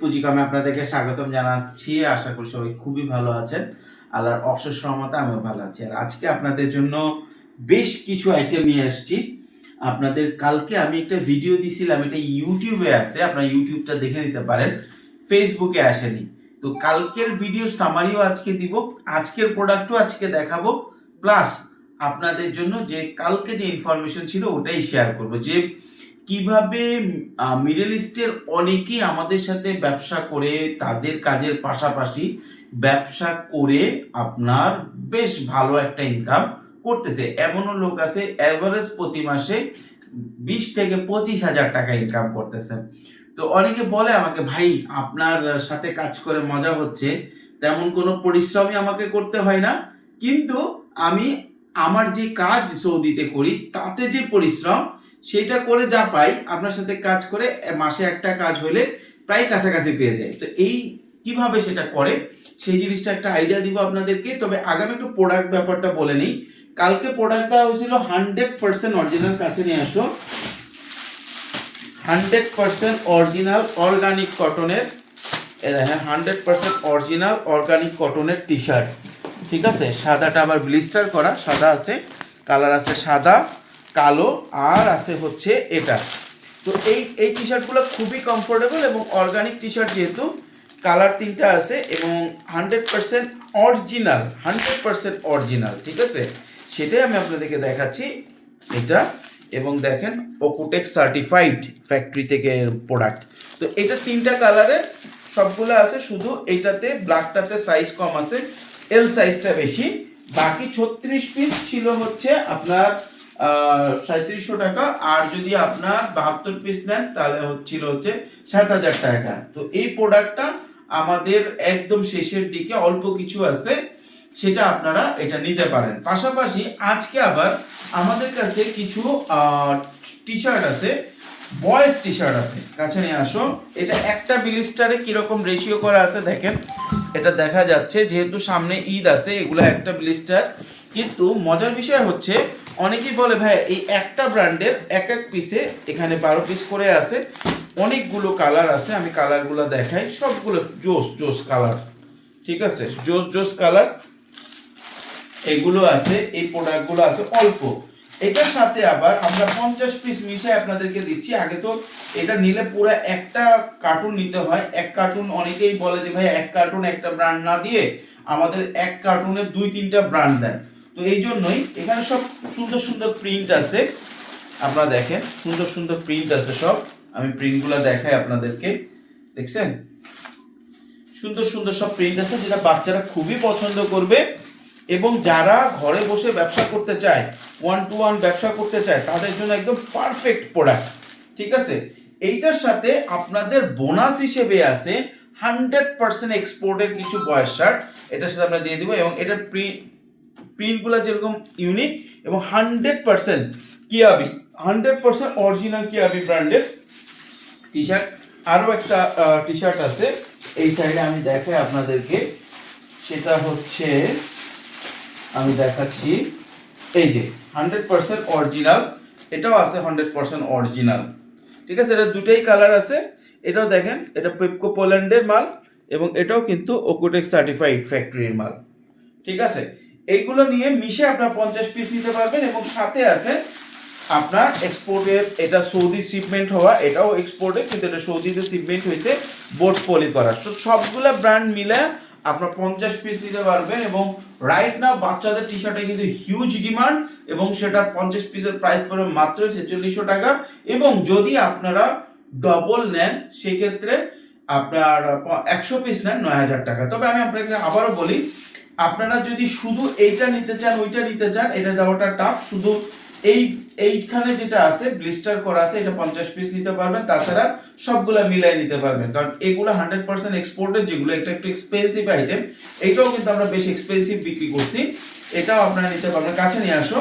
পুঁজিকামে আপনাদেরকে স্বাগতম জানাচ্ছি। আশা করি সবাই খুবই ভালো আছেন। আল্লাহর অশেষ সহমতে আমিও ভালো আছি। আর আজকে আপনাদের জন্য বেশ কিছু আইটেম নিয়ে এসেছি আপনাদের কালকে আমি একটা ভিডিও দিছিলাম, এটা ইউটিউবে আছে, আপনারা ইউটিউবটা দেখে নিতে পারেন। ফেসবুকে আসেনি। তো কালকের ভিডিও সামারিও আজকে দিব, আজকের প্রোডাক্টও আজকে দেখাবো। প্লাস আপনাদের জন্য যে কালকে যে ইনফরমেশন ছিল, ওটাই শেয়ার করব। যে কীভাবে মিডল ইস্টের অনেকেই আমাদের সাথে ব্যবসা করে, তাদের কাজের পাশাপাশি ব্যবসা করে আপনার বেশ ভালো একটা ইনকাম করতেছে। এমনও লোক আছে অ্যাভারেজ প্রতি মাসে বিশ থেকে পঁচিশ হাজার টাকা ইনকাম করতেছে। তো অনেকে বলে আমাকে, ভাই, আপনার সাথে কাজ করে মজা হচ্ছে, তেমন কোনো পরিশ্রমই আমাকে করতে হয় না। কিন্তু আমি আমার যে কাজ সৌদিতে করি, তাতে যে পরিশ্রম সেটা করে যা পাই, আপনার সাথে কাজ করে মাসে একটা কাজ হলে প্রায় কাছাকাছি পেয়ে যায়। তো এই কীভাবে সেটা করে, সেই জিনিসটা একটা আইডিয়া দিব আপনাদেরকে। তবে আগামী একটু প্রোডাক্ট ব্যাপারটা বলে নিই। কালকে প্রোডাক্ট দেওয়া হয়েছিল হান্ড্রেড পার্সেন্ট অরিজিনাল কাছে নিয়ে আসো। হান্ড্রেড পার্সেন্ট অরিজিনাল অর্গানিক কটনের হ্যাঁ হান্ড্রেড পার্সেন্ট অরিজিনাল অর্গানিক কটনের টি শার্ট ঠিক আছে? সাদাটা আবার ব্লিস্টার করা, সাদা আছে। কালার আছে সাদা। কালো, আর আছে হচ্ছে এটা। তো এই এই টি শার্টগুলো খুবই কমফোর্টেবল এবং অর্গানিক টি শার্ট যেহেতু কালার তিনটা আছে এবং hundred percent original hundred percent original ঠিক আছে? সেটাই আমি আপনাদেরকে দেখাচ্ছি। এটা, এবং দেখেন ওকুটেক সার্টিফাইড ফ্যাক্টরি থেকে প্রোডাক্ট তো এটা তিনটা কালারের সবগুলো আছে, শুধু এইটাতে ব্ল্যাকটাতে সাইজ কম আছে এল সাইজটা বেশি। বাকি ছত্রিশ পিস ছিল হচ্ছে আপনার সাঁত্রিশশো টাকা। আর যদি আপনার বাহাত্তর পিস নেন, তাহলে হচ্ছিল হচ্ছে সাত হাজার টাকা। তো এই প্রোডাক্টটা আমাদের একদম শেষের দিকে অল্প কিছু আছে, সেটা আপনারা এটা নিতে পারেন। পাশাপাশি আজকে আবার আমাদের কাছে কিছু টি শার্ট আছে বয়েজ টি শার্ট আছে। কাছে নিয়ে আসো এটা একটা বিলিস্টারে কীরকম রেশিও করা আছে দেখেন। এটা দেখা যাচ্ছে, যেহেতু সামনে ঈদ আছে, এগুলো একটা ব্লিস্টার কিন্তু মজার বিষয় হচ্ছে, অনেকেই বলে, ভাই, এই একটা ব্র্যান্ডের এক এক পিসে এখানে বারো পিস করে আছে। অনেকগুলো কালার আছে, আমি কালারগুলো দেখাই, সবগুলো জোস জোস কালার ঠিক আছে? জোস জোস কালার এগুলো আছে, এই প্রোডাক্টগুলো আছে, অল্প। এটার সাথে আবার আমরা পঞ্চাশ পিস মিশে আপনাদেরকে দিচ্ছি। আগে তো এটা নিলে পুরো একটা কার্টুন নিতে হয়। এক কার্টুন অনেকেই বলে যে, ভাই, এক কার্টুন একটা ব্র্যান্ড না দিয়ে আমাদের এক কার্টুনে দুই, তিনটা ব্র্যান্ড দেন। তো এই জন্যই এখানে সব সুন্দর সুন্দর প্রিন্ট আছে। আপনারা দেখেন, সুন্দর সুন্দর প্রিন্ট আছে সব। আমি প্রিন্টগুলো দেখাই আপনাদেরকে। দেখছেন? সুন্দর সুন্দর সব প্রিন্ট আছে যেটা বাচ্চারা খুবই পছন্দ করবে। এবং যারা ঘরে বসে ব্যবসা করতে চায় ওয়ান টু ওয়ান ব্যবসা করতে চায়, তাদের জন্য একদম পারফেক্ট প্রোডাক্ট ঠিক আছে? এইটার সাথে আপনাদের বোনাস হিসেবে আছে হান্ড্রেড পার্সেন্ট এক্সপোর্টের কিছু বয়স শার্ট এটার সাথে আমরা দিয়ে দিব এবং এটার প্রিন্ট প্রিন্টগুলো যেরকম ইউনিক এবং hundred percent Kiabi hundred percent original Kiabi ব্র্যান্ডের টি শার্ট আরও একটা টি শার্ট আছে, এই সাইডে আমি দেখাই আপনাদেরকে। সেটা হচ্ছে, আমি দেখাচ্ছি, এই যে হান্ড্রেড পার্সেন্ট অরিজিনাল এটাও আছে হান্ড্রেড পার্সেন্ট অরিজিনাল ঠিক আছে, এটা দুটাই কালার আছে। এটাও দেখেন, এটা পেপকো পোল্যান্ডের মাল এবং এটাও কিন্তু ওকোটেক সার্টিফাইড ফ্যাক্টরির মাল। ঠিক আছে এইগুলো নিয়ে মিশে আপনার পঞ্চাশ পিস নিতে পারবেন এবং সাথে আছে আপনার এক্সপোর্টের এটা সৌদি শিপমেন্ট হওয়া, এটাও এক্সপোর্টে কিন্তু এটা সৌদিতে শিপমেন্ট হয়েছে বোর্ড পলি করা। তো সবগুলো ব্র্যান্ড মিলে আপনার পঞ্চাশ পিস নিতে পারবেন এবং রাইট না বাচ্চাদের টি শার্টে কিন্তু হিউজ ডিমান্ড এবং সেটার পঞ্চাশ পিসের প্রাইস পড়বে মাত্র ছেচল্লিশশো টাকা এবং যদি আপনারা ডবল নেন, সেক্ষেত্রে আপনার একশো পিস নেন নয় হাজার টাকা। তবে আমি আপনাকে আবারও বলি আপনারা যদি শুধু এইটা নিতে চান, ওইটা নিতে চান, এটা দেওয়াটা টাফ শুধু এই, এইখানে যেটা আছে ব্লিস্টার করা আছে, এটা পঞ্চাশ পিস নিতে পারবেন। তাছাড়া সবগুলা মিলাই নিতে পারবেন। কারণ এগুলো হান্ড্রেড পার্সেন্ট এক্সপোর্টের যেগুলো একটা একটু এক্সপেন্সিভ আইটেম এটাও কিন্তু আমরা বেশি এক্সপেন্সিভ বিক্রি করছি। এটাও আপনারা নিতে পারবেন। কাছে নিয়ে আসো।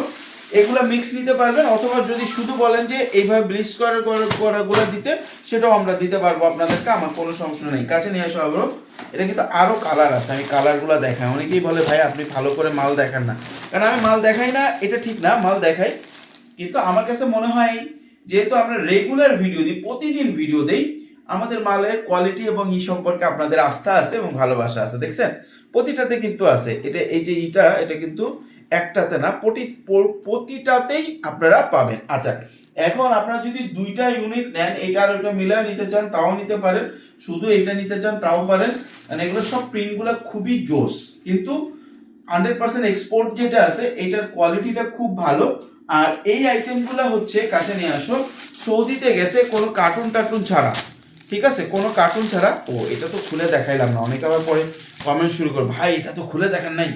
এগুলো মিক্স নিতে পারবেন, অথবা যদি শুধু বলেন যে এইভাবে ব্লিচ করার করাগুলো দিতে, সেটাও আমরা দিতে পারব আপনাদেরকে, আমার কোনো সমস্যা নেই। কাছে নিয়ে আসো আবারও। এটা কিন্তু আরও কালার আছে, আমি কালারগুলো দেখাই। অনেকেই বলে, ভাই, আপনি ভালো করে মাল দেখান না। কারণ আমি মাল দেখাই না, এটা ঠিক না, মাল দেখাই। কিন্তু আমার কাছে মনে হয়, যেহেতু আমরা রেগুলার ভিডিও দিই, প্রতিদিন ভিডিও দেই, আমাদের মালের কোয়ালিটি এবং ই সম্পর্কে আপনাদের আস্থা আছে এবং ভালোবাসা আছে, দেখছেন? প্রতিটাতে কিন্তু আছে। এটা এই যে ইটা, এটা কিন্তু একটাতে না, প্রতি প্রতিটাতেই আপনারা পাবেন আচ্ছা এখন আপনারা যদি দুইটা ইউনিট নেন, এটা আর ওইটা মিলায় নিতে চান, তাও নিতে পারেন। শুধু এটা নিতে চান, তাও পারেন। মানে এগুলো সব প্রিন্টগুলো খুবই জোস। কিন্তু হান্ড্রেড পার্সেন্ট এক্সপোর্ট যেটা আছে, এটার কোয়ালিটিটা খুব ভালো। আর এই আইটেমগুলো হচ্ছে, কাছে নিয়ে আসো, সৌদিতে গেছে কোনো কার্টুন টার্টুন ছাড়া। ঠিক আছে? কোনো কার্টুন ছাড়া। ও, এটা তো খুলে দেখাইলাম না, অনেকে আবার পরে কমেন্ট শুরু করো ভাই, এটা তো খুলে দেখান নাই।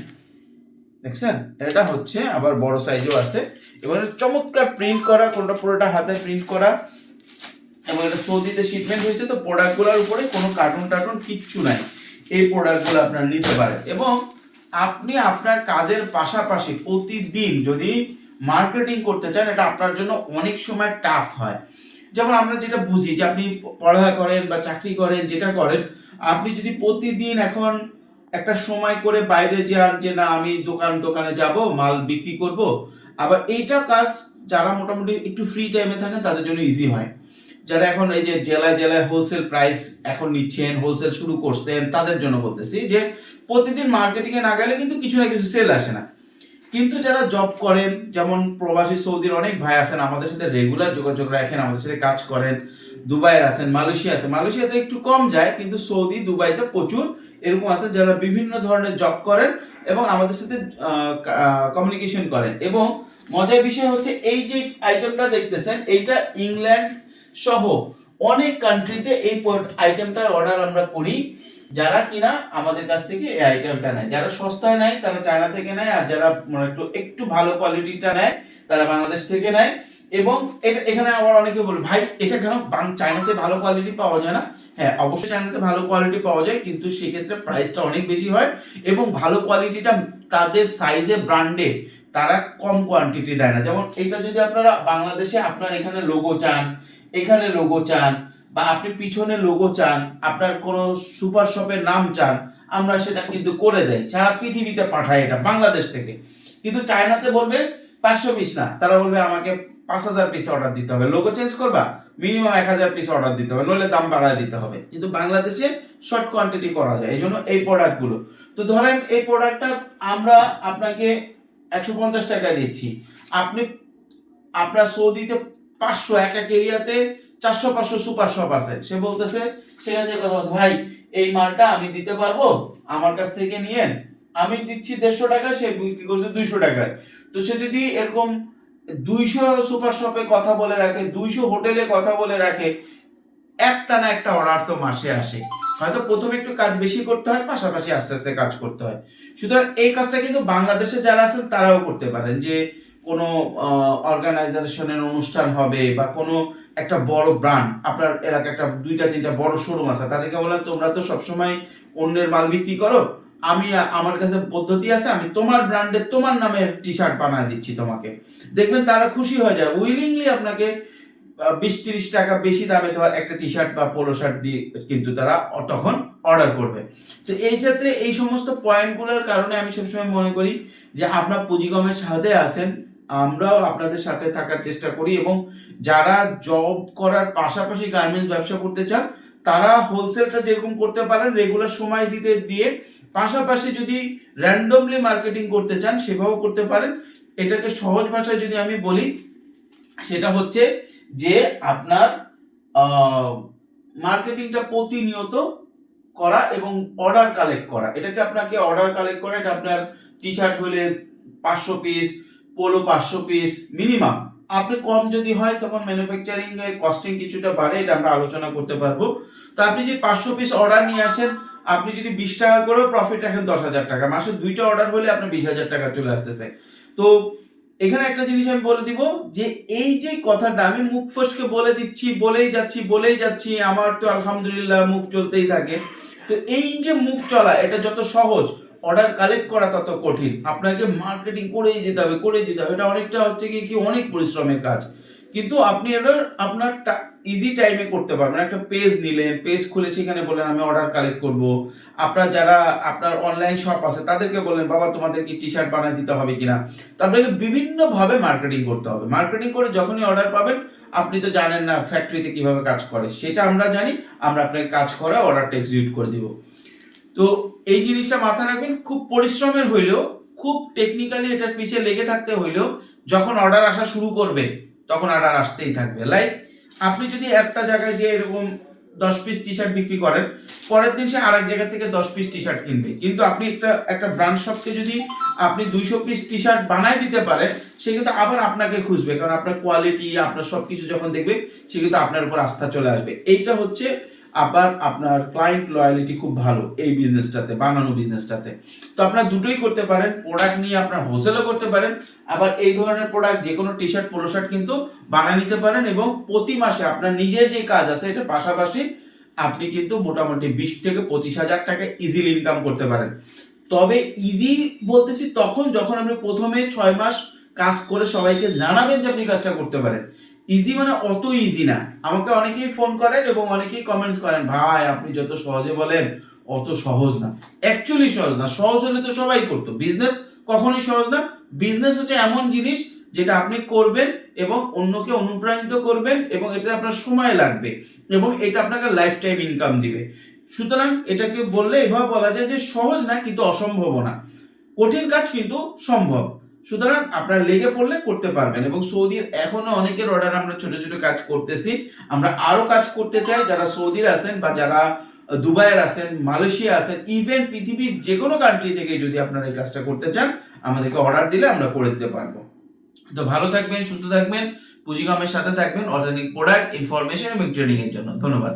দেখছেন? এটা হচ্ছে আবার বড় সাইজও আছে। এবং চমৎকার প্রিন্ট করা, কোনটা পুরোটা হাতে প্রিন্ট করা। এবং এটা সৌদিতে শিপমেন্ট হয়েছে, তো প্রোডাক্টগুলোর উপরে কোনো কার্টুন টার্টুন কিচ্ছু নাই। এই প্রোডাক্টগুলো আপনারা নিতে পারেন। এবং আপনি আপনার কাজের পাশাপাশি প্রতিদিন যদি মার্কেটিং করতে চান, এটা আপনার জন্য অনেক সময় টাফ হয়। যেমন আমরা যেটা বুঝি যে আপনি পড়ালেখা করেন বা চাকরি করেন, যেটা করেন, আপনি যদি প্রতিদিন এখন একটা সময় করে বাইরে যান যে না, আমি দোকান দোকানে যাব, মাল বিক্রি করব। আবার এইটা কাজ যারা মোটামুটি একটু ফ্রি টাইমে থাকেন, তাদের জন্য ইজি হয়। যারা এখন এই যে জেলায় জেলায় হোলসেল প্রাইস এখন নিচ্ছেন হোলসেল শুরু করছেন, তাদের জন্য বলতেছি যে প্রতিদিন মার্কেটিং এ না গেলে কিন্তু কিছু না কিছু সেল আসে না। কিন্তু যারা জব করেন, যেমন প্রবাসী সৌদির অনেক ভাই আছেন, আমাদের সাথে রেগুলার যোগাযোগ রাখেন, আমাদের সাথে কাজ করেন দুবাইয়ের আছেন, মালয়েশিয়া আছে। মালয়েশিয়াতে একটু কম যায়, কিন্তু সৌদি, দুবাইতে প্রচুর। এরকম আছে যারা বিভিন্ন ধরনের জব করেন এবং আমাদের সাথে কমিউনিকেশন করেন। এবং মজার বিষয় হচ্ছে, এই যে আইটেমটা দেখতেছেন, এইটা ইংল্যান্ড সহ অনেক কান্ট্রিতে এই আইটেমটার অর্ডার আমরা করি, যারা কিনা আমাদের কাছ থেকে এই আইটেমটা নেয়। যারা সস্তায় নেয়, তারা চায়না থেকে নেয়, আর যারা মানে একটু একটু ভালো কোয়ালিটিটা নেয়, তারা বাংলাদেশ থেকে নেয়। এবং এটা, এখানে আবার অনেকে বলে, ভাই, এটা কেন চায়নাতে ভালো কোয়ালিটি পাওয়া যায় না? হ্যাঁ অবশ্যই চায়নাতে ভালো কোয়ালিটি পাওয়া যায়, কিন্তু সেক্ষেত্রে প্রাইসটা অনেক বেশি হয় এবং ভালো কোয়ালিটিটা তাদের সাইজে ব্র্যান্ডে তারা কম কোয়ান্টিটি দেয় না। যেমন এটা যদি আপনারা বাংলাদেশে আপনার এখানে লোগো চান, এখানে লোগো চান, বা আপনি পিছনে লোগো চান, আপনার কোনো সুপার শপের নাম চান, আমরা সেটা কিন্তু করে দেয়। সারা পৃথিবীতে পাঠায় এটা, বাংলাদেশ থেকে। কিন্তু চায়নাতে বলবে, পাঁচশো পিস না। তারা বলবে, আমাকে পাঁচ হাজার পিস অর্ডার দিতে হবে। লোগো চেঞ্জ করবা মিনিমাম এক হাজার পিস অর্ডার দিতে হবে, নইলে দাম বাড়ায় দিতে হবে। কিন্তু বাংলাদেশে শর্ট কোয়ান্টিটি করা যায় এই জন্য এই প্রোডাক্টগুলো তো ধরেন এই প্রোডাক্টটা আমরা আপনাকে একশো পঞ্চাশ টাকা দিচ্ছি। আপনি, আপনার সৌদিতে পাঁচশো, এক এক এরিয়াতে চারশো, পাঁচশো সুপার শপ আছে। সে বলতেছে, সেখান থেকে কথা বলছে, ভাই, এই মালটা আমি দিতে পারব? আমার কাছ থেকে নিয়েন। আমি দিচ্ছি দেড়শো টাকা সে বিক্রি করছে দুইশো টাকায়। তো সে যদি এরকম দুইশো সুপার শপে কথা বলে রাখে, দুইশো হোটেলে কথা বলে রাখে, একটা না একটা অর্ডার তো মাসে আসে। হয়তো প্রথমে একটু কাজ বেশি করতে হয়, পাশাপাশি আস্তে আস্তে কাজ করতে হয়। সুতরাং এই কাজটা কিন্তু বাংলাদেশে যারা আছেন, তারাও করতে পারেন যে কোনো অর্গানাইজেশনের অনুষ্ঠান হবে বা কোনো একটা বড় ব্র্যান্ড আপনার এলাকায় একটা দুইটা, তিনটা বড় শোরুম আছে, তাদেরকে বললাম, তোমরা তো সবসময় অন্যের মাল বিক্রি করো আমি, আমার কাছে পদ্ধতি আছে, আমি তোমার ব্র্যান্ডের তোমার নামের টি শার্ট বানায় দিচ্ছি তোমাকে। দেখবেন তারা খুশি হয়ে যায়। উইলিংলি আপনাকে বিশ তিরিশ টাকা বেশি দামে ধর একটা টি শার্ট বা পোলো শার্ট দিয়ে কিন্তু তারা তখন অর্ডার করবে। তো এই ক্ষেত্রে এই সমস্ত পয়েন্টগুলোর কারণে আমি সবসময় মনে করি যে আপনার পুঁজিগমের সাথে আছেন, আমরাও আপনাদের সাথে থাকার চেষ্টা করি এবং যারা জব করার পাশাপাশি গার্মেন্টস ব্যবসা করতে চান, তারা হোলসেলটা যেরকম করতে পারেন রেগুলার সময় দিতে দিয়ে পাশাপাশি যদি র্যান্ডমলি মার্কেটিং করতে চান, সেভাবেও করতে পারেন। এটাকে সহজ ভাষায় যদি আমি বলি, সেটা হচ্ছে যে আপনার মার্কেটিংটা প্রতিনিয়ত করা এবং অর্ডার কালেক্ট করা। এটাকে আপনাকে অর্ডার কালেক্ট করা, এটা আপনার টি শার্ট হলে পাঁচশো পিস পোলো পাঁচশো পিস মিনিমাম আপনি কম যদি হয়, তখন ম্যানুফ্যাকচারিং এর কস্টিং কিছুটা বাড়ে, এটা আমরা আলোচনা করতে পারব। তো আপনি যে পাঁচশো পিস অর্ডার নিয়ে আসেন আপনি যদি বিশ টাকা করেও প্রফিট রাখেন দশ হাজার টাকা, মাসে দুইটা অর্ডার হলে আপনার বিশ হাজার টাকা চলে আসতেছে। তো এখানে একটা জিনিস আমি বলে দিব যে, এই যে কথাটা আমি মুখ ফসকে বলে দিচ্ছি, বলেই যাচ্ছি বলেই যাচ্ছি, আমার তো আলহামদুলিল্লাহ মুখ চলতেই থাকে। তো এই যে মুখ চলা, এটা যত সহজ অর্ডার কালেক্ট করা তত কঠিন। আপনাকে মার্কেটিং করেই যেতে হবে, করেই যেতে হবে। এটা অনেকটা হচ্ছে কি কি অনেক পরিশ্রমের কাজ। কিন্তু আপনি এটা আপনার ইজি টাইমে করতে পারবেন। একটা পেজ নিলেন পেজ খুলে সেখানে বললেন, আমি অর্ডার কালেক্ট করব। আপনার যারা, আপনার অনলাইন শপ আছে, তাদেরকে বললেন, বাবা, তোমাদের কি টি শার্ট বানিয়ে দিতে হবে কিনা? তারপরে বিভিন্নভাবে মার্কেটিং করতে হবে। মার্কেটিং করে যখনই অর্ডার পাবেন, আপনি তো জানেন না ফ্যাক্টরিতে কীভাবে কাজ করে। সেটা আমরা জানি, আমরা আপনাকে কাজ করে অর্ডারটা এক্সিকিউট করে দিব। তো এই জিনিসটা মাথায় রাখবেন, খুব পরিশ্রমের হইলেও, খুব টেকনিক্যালি এটার পিছিয়ে লেগে থাকতে হইলেও, যখন অর্ডার আসা শুরু করবে, তখন অর্ডার আসতেই থাকবে। লাইক আপনি যদি একটা জায়গায় যে এরকম দশ পিস টি শার্ট বিক্রি করেন, পরের দিন সে আরেক জায়গা থেকে দশ পিস টি শার্ট কিনবে। কিন্তু আপনি একটা একটা ব্র্যান্ড শপকে যদি আপনি দুইশো পিস টি শার্ট বানায় দিতে পারেন, সে কিন্তু আবার আপনাকে খুঁজবে। কারণ আপনার কোয়ালিটি আপনার সব কিছু যখন দেখবে, সে কিন্তু আপনার উপর আস্থা চলে আসবে। এইটা হচ্ছে আবার আপনার ক্লায়েন্ট লয়ালিটি খুব ভালো এই বিজনেসটাতে বানানো বিজনেসটাতে তো আপনার দুটোই করতে পারেন প্রোডাক্ট নিয়ে আপনার হোলসেলও করতে পারেন, আবার এই ধরনের প্রোডাক্ট যে কোনো টি শার্ট পোলো শার্ট কিন্তু বানিয়ে নিতে পারেন এবং প্রতি মাসে আপনার নিজের যে কাজ আছে এটা পাশাপাশি আপনি কিন্তু মোটামুটি বিশ থেকে পঁচিশ হাজার টাকা ইজিলি ইনকাম করতে পারেন। তবে ইজি বলতেছি, তখন যখন আপনি প্রথমে ছয় মাস কাজ করে সবাইকে জানাবেন যে আপনি কাজটা করতে পারেন ইজি মানে অত ইজি না। আমাকে অনেকেই ফোন করেন এবং অনেকেই কমেন্টস করেন, ভাই, আপনি যত সহজে বলেন, অত সহজ না। অ্যাকচুয়ালি সহজ না। সহজ হলে তো সবাই করতো। বিজনেস কখনোই সহজ না। বিজনেস হচ্ছে এমন জিনিস যেটা আপনি করবেন এবং অন্যকে অনুপ্রাণিত করবেন এবং এতে আপনার সময় লাগবে এবং এটা আপনাকে লাইফ টাইম ইনকাম দিবে। সুতরাং এটাকে বললে এভাবে বলা যায় যে সহজ না, কিন্তু অসম্ভব না। কঠিন কাজ, কিন্তু সম্ভব। সুতরাং আপনার লেগে পড়লে করতে পারবেন এবং সৌদির এখনও অনেকের অর্ডার আমরা ছোট ছোট কাজ করতেছি। আমরা আরও কাজ করতে চাই, যারা সৌদির আছেন বা যারা দুবাইয়ের আছেন, মালয়েশিয়া আছেন ইভেন পৃথিবীর যে কোনো কান্ট্রি থেকে যদি আপনারা এই কাজটা করতে চান, আমাদেরকে অর্ডার দিলে আমরা করে দিতে পারব। তো ভালো থাকবেন, সুস্থ থাকবেন, পুঁজিগমের সাথে থাকবেন অর্গানিক প্রোডাক্ট ইনফরমেশন এবং ট্রেনিং এর জন্য। ধন্যবাদ।